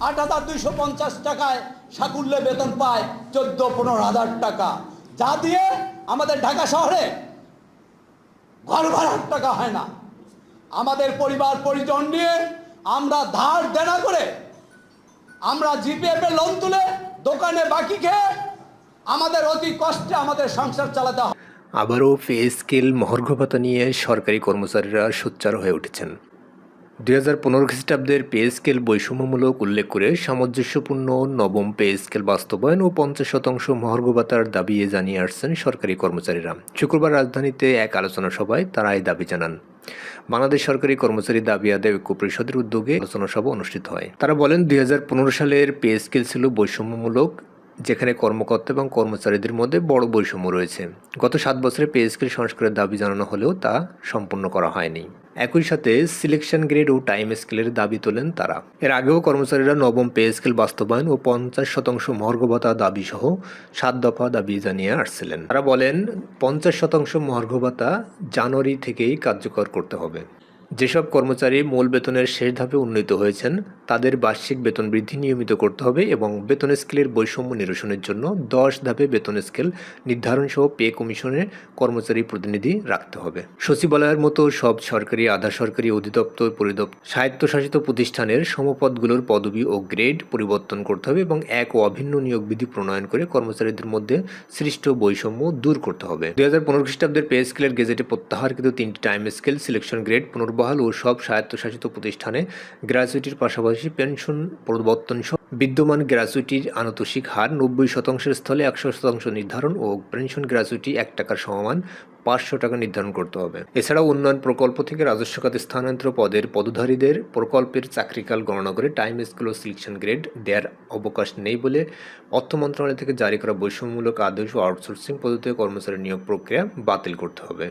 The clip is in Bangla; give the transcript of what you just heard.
আট হাজার দুইশো পঞ্চাশ টাকায় সাকুল্যে বেতন পায় চোদ্দ, পনেরো হাজার টাকা। যা দিয়ে আমাদের ঢাকা শহরে ঘর ভাড়ার টাকা হয় না। আমাদের পরিবার, পরিজন নিয়ে আমরা ধার দেনা করে আমরা জিপিএফ লোন তুলে দোকানে বাকি খেয়ে আমাদের অতি কষ্টে আমাদের সংসার চালাতে হয়। আবারও পে স্কেল মহর্ঘ ভাতা নিয়ে সরকারি কর্মচারীরা সোচ্চার হয়ে উঠেছেন। দুই হাজার পনেরো খ্রিস্টাব্দের পে স্কেল বৈষম্যমূলক উল্লেখ করে সামঞ্জস্যপূর্ণ নবম পে স্কেল বাস্তবায়ন ও পঞ্চাশ শতাংশ মহর্ঘ ভাতার দাবি জানিয়ে আসছেন সরকারি কর্মচারীরা। শুক্রবার রাজধানীতে এক আলোচনা সভায় তারা এই দাবি জানান। বাংলাদেশ সরকারি কর্মচারী দাবি আদায় ঐক্য পরিষদের উদ্যোগে আলোচনা সভা অনুষ্ঠিত হয়। তারা বলেন, দুই হাজার পনেরো সালের পে স্কেল ছিল বৈষম্যমূলক যেখানে কর্মকর্তা এবং কর্মচারীদের মধ্যে বড় বৈষম্য রয়েছে। গত সাত বছরে পে স্কেল সংস্কারের দাবি জানানো হলেও তা সম্পূর্ণ করা হয়নি। একই সাথে সিলেকশন গ্রেড ও টাইম স্কেলের দাবি তোলেন তারা। এর আগেও কর্মচারীরা নবম পে স্কেল বাস্তবায়ন ও পঞ্চাশ শতাংশ মহর্ঘ ভাতা দাবি সহ সাত দফা দাবি জানিয়ে আসছিলেন। তারা বলেন, পঞ্চাশ শতাংশ মহর্ঘ ভাতা জানুয়ারি থেকেই কার্যকর করতে হবে। যেসব কর্মচারী মূল বেতনের শেষ ধাপে উন্নীত হয়েছেন, তাদের বার্ষিক বেতন বৃদ্ধি নিয়মিত করতে হবে এবং বেতন স্কেলের বৈষম্য নিরসনের জন্য দশ ধাপে বেতন স্কেল নির্ধারণ সহ পে কমিশনে কর্মচারী প্রতিনিধি রাখতে হবে। সচিবালয়ের মতো সব সরকারি, আধা সরকারি অধিদপ্তর, পরিদপ্তর, স্বায়ত্তশাসিত প্রতিষ্ঠানের সমপদগুলোর পদবি ও গ্রেড পরিবর্তন করতে হবে এবং এক ও অভিন্ন নিয়োগ বিধি প্রণয়ন করে কর্মচারীদের মধ্যে সৃষ্ট বৈষম্য দূর করতে হবে। দুই হাজার পনেরো খ্রিস্টাব্দের পে স্কেলের গেজেটে প্রত্যাহারকৃত তিনটি টাইম স্কেল, সিলেকশন গ্রেড পুনর্বহাল ও সব স্বায়ত্তশাসিত প্রতিষ্ঠানে গ্র্যাজুইটির পাশাপাশি পেনশন প্রবর্তন সহ বিদ্যমান গ্র্যাজুইটির আনুতোষিক হার নব্বই শতাংশের স্থলে একশো শতাংশ নির্ধারণ ও পেনশন গ্র্যাজুইটি এক টাকার সমমান পাঁচশো টাকা নির্ধারণ করতে হবে। এছাড়াও উন্নয়ন প্রকল্প থেকে রাজস্ব খাতে স্থানান্তর পদের পদধারীদের প্রকল্পের চাকরিকাল গণনা করে টাইম স্কেল ও সিলেকশন গ্রেড দেওয়ার অবকাশ নেই বলে অর্থ মন্ত্রণালয় থেকে জারি করা বৈষম্যমূলক আদেশ ও আউটসোর্সিং পদ্ধতিতে কর্মচারী নিয়োগ প্রক্রিয়া বাতিল করতে হবে।